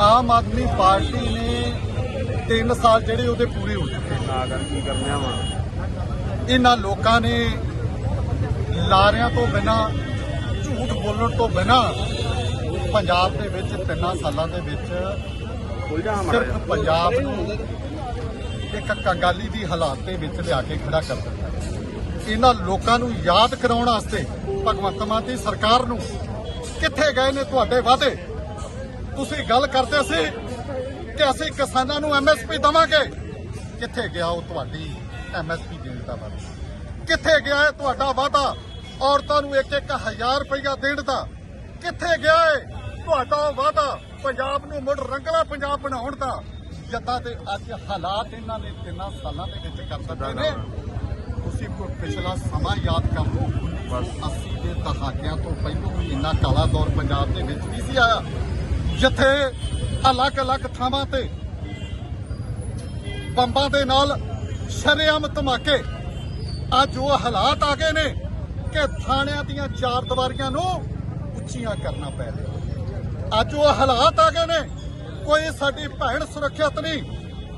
Aam Aadmi party ਨੇ 3 ਸਾਲ ਜਿਹੜੇ ਉਹਦੇ ਪੂਰੇ ਹੋ ਚੁੱਕੇ ਨਾ। ਕਰ ਕੀ ਕਰਨਿਆ ਵਾ। ਇਹਨਾਂ ਲੋਕਾਂ ਨੇ ਲਾਰਿਆਂ ਤੋਂ ਬਿਨਾ ਝੂਠ ਬੋਲਣ ਤੋਂ ਬਿਨਾ ਪੰਜਾਬ ਦੇ ਵਿੱਚ ਤਿੰਨਾਂ ਸਾਲਾਂ ਦੇ ਵਿੱਚ ਖੁੱਲ ਜਾ ਹਮਾਰਾ ਸਿਰਫ ਪੰਜਾਬ ਨੂੰ ਇੱਕ ਕੰਗਾਲੀ ਦੀ ਹਾਲਾਤ ਦੇ ਵਿੱਚ ਲਿਆ ਕੇ ਖੜਾ ਕਰ ਦਿੱਤਾ। ਇਹਨਾਂ ਲੋਕਾਂ ਨੂੰ ਯਾਦ ਕਰਾਉਣ ਵਾਸਤੇ ਭਗਵੰਤ ਮਾਨ ਦੀ ਸਰਕਾਰ ਨੂੰ ਕਿੱਥੇ ਗਏ ਨੇ ਤੁਹਾਡੇ ਵਾਅਦੇ? ਤੁਸੀਂ ਗੱਲ ਕਰਦੇ ਸੀ ਕਿ ਅਸੀਂ ਕਿਸਾਨਾਂ ਨੂੰ ਐਮਐਸਪੀ ਦਵਾਂਗੇ। ਕਿੱਥੇ ਗਿਆ ਉਹ ਤੁਹਾਡੀ ਐਮਐਸਪੀ ਦੇਣ ਦਾ ਵਾਅਦਾ? ਕਿੱਥੇ ਗਿਆ ਹੈ ਤੁਹਾਡਾ ਵਾਅਦਾ? ਔਰਤਾਂ ਨੂੰ ਇੱਕ ਇੱਕ ਹਜ਼ਾਰ ਰੁਪਇਆ ਦੇਣ ਦਾ। ਕਿੱਥੇ ਗਿਆ ਹੈ ਤੁਹਾਡਾ ਵਾਅਦਾ? ਪੰਜਾਬ ਨੂੰ ਮੁੜ ਰੰਗਲਾ ਪੰਜਾਬ ਬਣਾਉਣ ਦਾ ਜਦਾਂ ਤੇ ਅੱਜ ਹਾਲਾਤ ਇਹਨਾਂ ਨੇ ਤਿੰਨਾਂ ਸਾਲਾਂ ਦੇ ਵਿੱਚ ਕਰ ਦਿੱਤੇ ਨੇ। ਤੁਸੀਂ ਕੋਈ ਪਿਛਲਾ ਸਮਾਂ ਯਾਦ ਕਰ ਲਓ 1980 ਦੇ ਦਹਾਕਿਆਂ ਤੋਂ ਪਹਿਲਾਂ ਵੀ ਇੰਨਾ ਕਾਲਾ ਦੌਰ ਪੰਜਾਬ ਦੇ ਵਿੱਚ ਨਹੀਂ ਸੀ ਆਇਆ ਜਿੱਥੇ ਅਲੱਗ-ਅਲੱਗ ਥਾਵਾਂ ਤੇ ਬੰਬਾਂ ਦੇ ਨਾਲ ਸ਼ਰੇਆਮ ਧਮਾਕੇ। ਅੱਜ ਉਹ ਹਾਲਾਤ ਆ ਗਏ ਨੇ ਕਿ ਥਾਣਿਆਂ ਦੀਆਂ ਚਾਰ ਦੀਵਾਰੀਆਂ ਨੂੰ ਉੱਚੀਆਂ ਕਰਨਾ ਪੈ ਰਿਹਾ। ਅੱਜ ਉਹ ਹਾਲਾਤ ਆ ਗਏ ਨੇ। ਕੋਈ ਸਾਡੀ ਭੈਣ ਸੁਰੱਖਿਅਤ ਨਹੀਂ,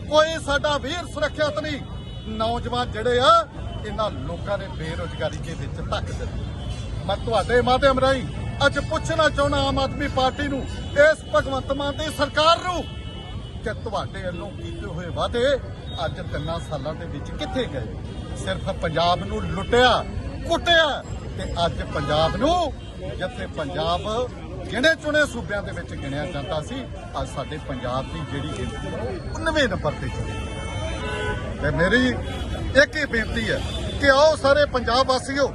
ਕੋਈ ਸਾਡਾ ਵੀਰ ਸੁਰੱਖਿਅਤ ਨਹੀਂ। ਨੌਜਵਾਨ ਜਿਹੜੇ ਆ, ਇਹਨਾਂ ਲੋਕਾਂ ਨੇ ਬੇਰੁਜ਼ਗਾਰੀ ਦੇ ਵਿੱਚ ਧੱਕ ਦਿੱਤੀ। ਮੈਂ ਤੁਹਾਡੇ ਮਾਧਿਅਮ ਰਾਹੀਂ ਅੱਜ ਪੁੱਛਣਾ ਚਾਹੁੰਦਾ ਆਮ ਆਦਮੀ ਪਾਰਟੀ ਨੂੰ, ਇਸ ਭਗਵੰਤ ਮਾਨ ਦੀ ਸਰਕਾਰ ਨੂੰ, ਕਿ ਤੁਹਾਡੇ ਵੱਲੋਂ ਕੀਤੇ ਹੋਏ ਵਾਅਦੇ ਅੱਜ ਤਿੰਨਾਂ ਸਾਲਾਂ ਦੇ ਵਿੱਚ ਕਿੱਥੇ ਗਏ? ਸਿਰਫ ਪੰਜਾਬ ਨੂੰ ਲੁੱਟਿਆ, ਕੁੱਟਿਆ ਤੇ ਅੱਜ ਪੰਜਾਬ ਨੂੰ, ਜਿੱਥੇ ਪੰਜਾਬ ਗਿਣੇ ਚੁਣੇ ਸੂਬਿਆਂ ਦੇ ਵਿੱਚ ਗਿਣਿਆ ਜਾਂਦਾ ਸੀ। ਅੱਜ ਸਾਡੇ ਪੰਜਾਬ ਦੀ ਜਿਹੜੀ ਗਿਣਤੀ ਹੈ, ਉਹ 99 ਨੰਬਰ ਤੇ ਚੱਲੀ ਤੇ ਮੇਰੀ ਇੱਕ ਹੀ ਬੇਨਤੀ ਹੈ ਕਿ ਆਓ ਸਾਰੇ ਪੰਜਾਬ ਵਾਸੀਓ,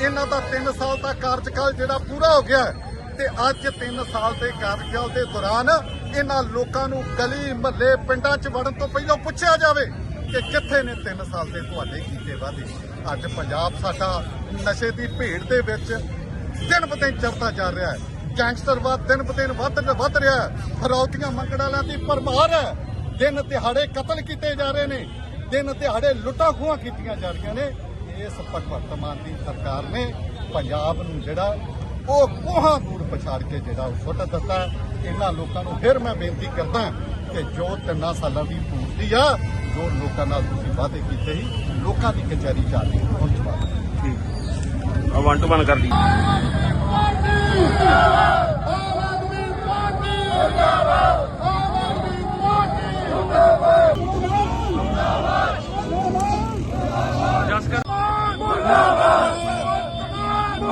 ਇਹਨਾਂ ਦਾ 3 ਸਾਲ ਦਾ ਕਾਰਜਕਾਲ ਜਿਹੜਾ ਪੂਰਾ ਹੋ ਗਿਆ ਹੈ ਤੇ ਅੱਜ 3 ਸਾਲ ਦੇ ਕਾਰਜਕਾਲ ਦੇ ਦੌਰਾਨ ਇਹਨਾਂ ਲੋਕਾਂ ਨੂੰ ਗਲੀ, ਮਹੱਲੇ, ਪਿੰਡਾਂ 'ਚ ਵੜਨ ਤੋਂ ਪਹਿਲਾਂ ਪੁੱਛਿਆ ਜਾਵੇ ਕਿ ਕਿੱਥੇ ਨੇ 3 ਸਾਲ ਦੇ ਤੁਹਾਡੇ ਕੀਤੇ ਵਾਅਦੇ। ਅੱਜ ਪੰਜਾਬ ਸਾਡਾ ਨਸ਼ੇ ਦੀ ਭੇਡ ਦੇ ਵਿੱਚ ਦਿਨ ਬ ਦਿਨ ਚੜਦਾ ਜਾ ਰਿਹਾ ਹੈ। ਗੈਂਗਸਟਰਵਾਦ ਦਿਨ ਬ ਦਿਨ ਵੱਧ ਵੱਧ ਰਿਹਾ ਫਰੌਤੀਆਂ ਮੰਗਣ ਵਾਲਿਆਂ ਦੀ ਭਰਮਾਰ ਹੈ। ਦਿਨ ਦਿਹਾੜੇ ਕਤਲ ਕੀਤੇ ਜਾ ਰਹੇ ਨੇ। ਦਿਨ ਦਿਹਾੜੇ ਲੁੱਟਾਂ ਖੋਹਾਂ ਕੀਤੀਆਂ ਜਾ ਰਹੀਆਂ ਨੇ। ਇਸ ਭਗਵੰਤ ਮਾਨ ਦੀ ਸਰਕਾਰ ਨੇ ਪੰਜਾਬ ਨੂੰ ਜਿਹੜਾ ਉਹ ਕੋਹਾਂ ਦੂਰ ਪਛਾੜ ਕੇ ਜਿਹੜਾ ਉਹ ਸੁੱਟ ਦਿੱਤਾ ਇਹਨਾਂ ਲੋਕਾਂ ਨੂੰ ਫਿਰ ਮੈਂ ਬੇਨਤੀ ਕਰਦਾ ਕਿ ਜੋ ਤਿੰਨਾਂ ਸਾਲਾਂ ਦੀ ਪੂਰਤੀ ਆ, ਜੋ ਲੋਕਾਂ ਨਾਲ ਤੁਸੀਂ ਵਾਅਦੇ ਕੀਤੇ ਸੀ, ਲੋਕਾਂ ਦੀ ਕਚਹਿਰੀ ਜਾ ਰਹੀ ਹੁਣ ਜਵਾਬ ਠੀਕ। ਆ ਵਨ ਟੂ ਵਨ ਕਰ ਲਈ। ਆਮ